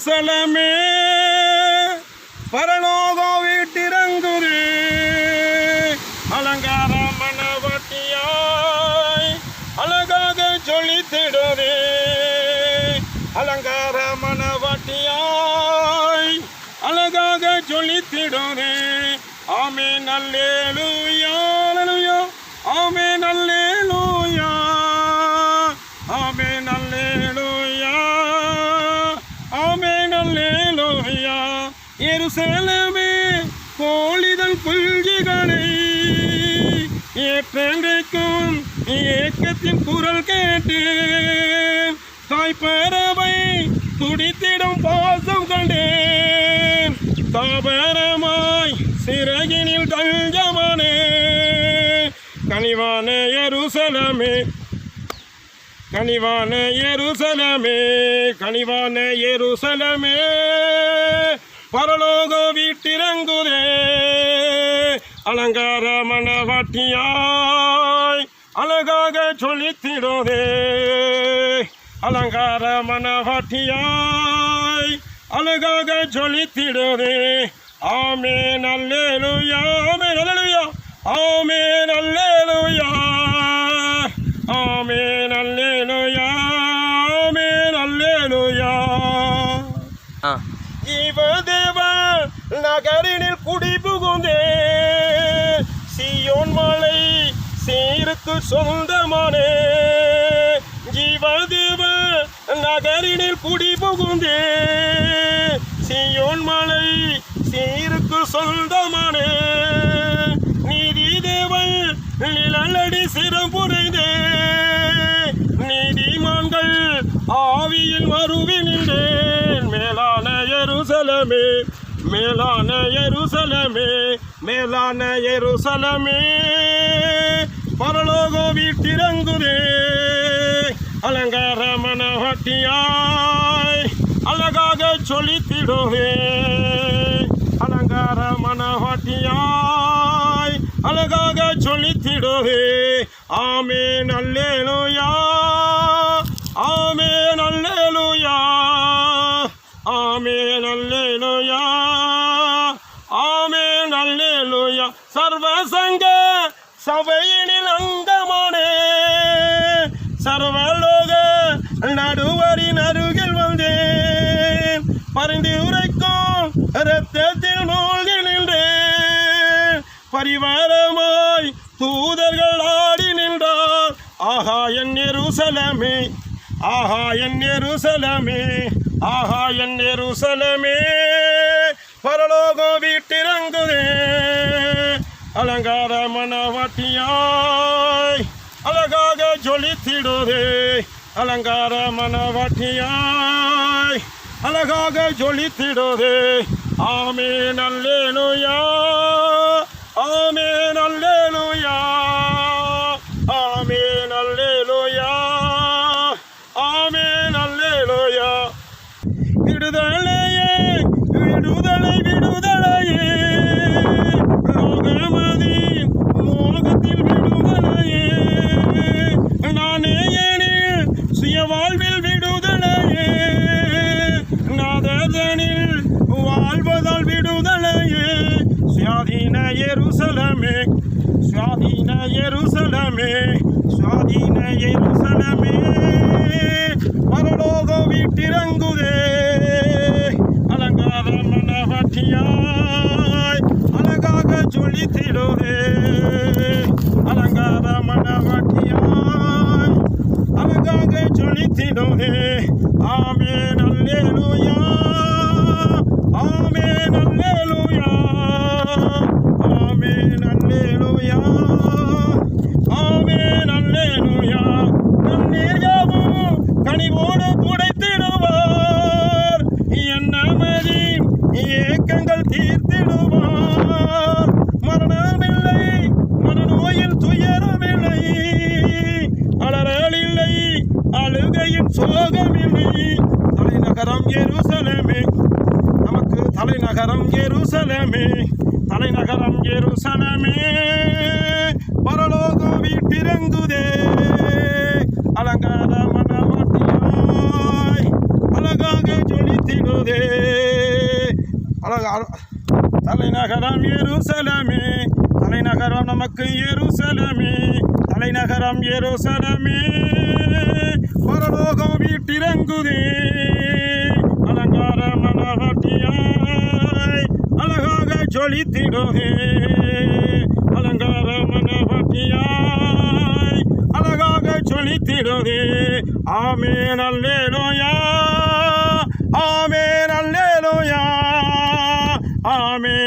எருசலமே பரலோகம் வீட்டிறங்குது. அலங்கார மனவட்டியாய் அழகாக ஜொலித்திடுதே அலங்கார மனவட்டியாய் அழகாக ஜொலித்திடுதே ஆமே நல்லேலூயா ஆமே நல்லே எருசலமே கோழிதழ் குஞ்சுகளை ஏற்றங்கைக்கும் ஏக்கத்தின் குரல் கேட்டு தாய்ப்பறவை துடித்திடும் பாசம் கண்டேன். தாபரமாய் சிறகினில் தஞ்சமானே கனிவான எருசலமே கனிவான எருசலமே கனிவான எருசலமே. பரலோக வீட்டிறங்குதே. அலங்கார மனவாட்டியாய் அழகாக சொல்லித்திடுதே. அலங்கார மனவாட்டியாய் அழகாக சொல்லித்திடுதே. ஆமே நல்லேலுயா ஆமே நல்லேலுயா ஆமே நல்லேலுயா சீருக்கு சொந்தமானே. ஜீவதேவ நகரினில் குடி புகுந்தே சியோன் மலை சீருக்கு சொந்தமானே. நீதி தேவன் நிழலடி சிறம்புரைந்தே. நீதிமான்கள் ஆவியில் மறுவி நின்றேன் மேலான எருசலமே மேலான எருசலமே மேலான எருசலமே. பரலோக வீட்டிறங்குதே அலங்கார மனஹட்டியாய் அழகாக சொல்லித்திடுவே. அலங்கார மனஹட்டியாய் அழகாக சொல்லித்திடுவே. ஆமே சர்வலோக நடுவரின் அருகில் வந்தேன். பரிந்து உரைக்கும் இரத்தத்தில் மூழ்கி நின்றேன். பரிவாரமாய் தூதர்கள் ஆடி நின்றார். ஆஹா என் எருசலமே. ஆஹா என் எருசலமே. ஆஹா என் எருசலமே. பரலோகம் வீட்டிறங்குதே. அலங்கார மனவாட்டியாய். அழகாக ஜொலித்திடுதே அலங்கார மனவாட்டியாய். அழகாக ஜொலித்திடுதே ஆமே நல்லேனுயா ஆமே நல்ல சுயாதீன எருசலமே சுவாதீன எருசலமே சுவாதீன எருசலமே. பரலோக வீட்டிறங்குதே அலங்கார மனவட்டியாய் அழகாக ஜொலித்திடுதே அலங்கார மனவட்டியாய் அழகாக ஜொலித்திடுதே ஆமே நல்லேலுயா ஆமே நல்லேலுயா ஆமே நல்லேலுயா ஆமே நல்லேலுயா நன்னீர் யாவும் கனிவோடு துடைத்திடுவார் என்னமதி ஏக்கங்கள் தீர்த்திடுவார் மரணமில்லை மனநோயில் துயரமில்லை அலறலில்லை அழுகையின் சோகமில்லை தலைநகரம் எருசலேமே நமக்கு தலைநகரம் எருசலமே தலைநகரம் எருசலமே. பரலோக வீட்டிறங்குதே. அலங்கார மனமாட்டியாய் அழகாக ஜொலித்திடுதே. அழகா தலைநகரம் எருசலமே தலைநகரம் நமக்கு எருசலமே தலைநகரம் எருசலமே. பரலோகம் வீட்டிறங்குதே. அலங்கார மனமாட்டியாய் மனவட்டியாய் அழகாக ஜொலித்திடுதே அலங்கார மனவட்டியாய் அழகாக ஜொலித்திடுதே ஆமேன் அல்லேலோயா ஆமேன் அல்லேலோயா ஆமே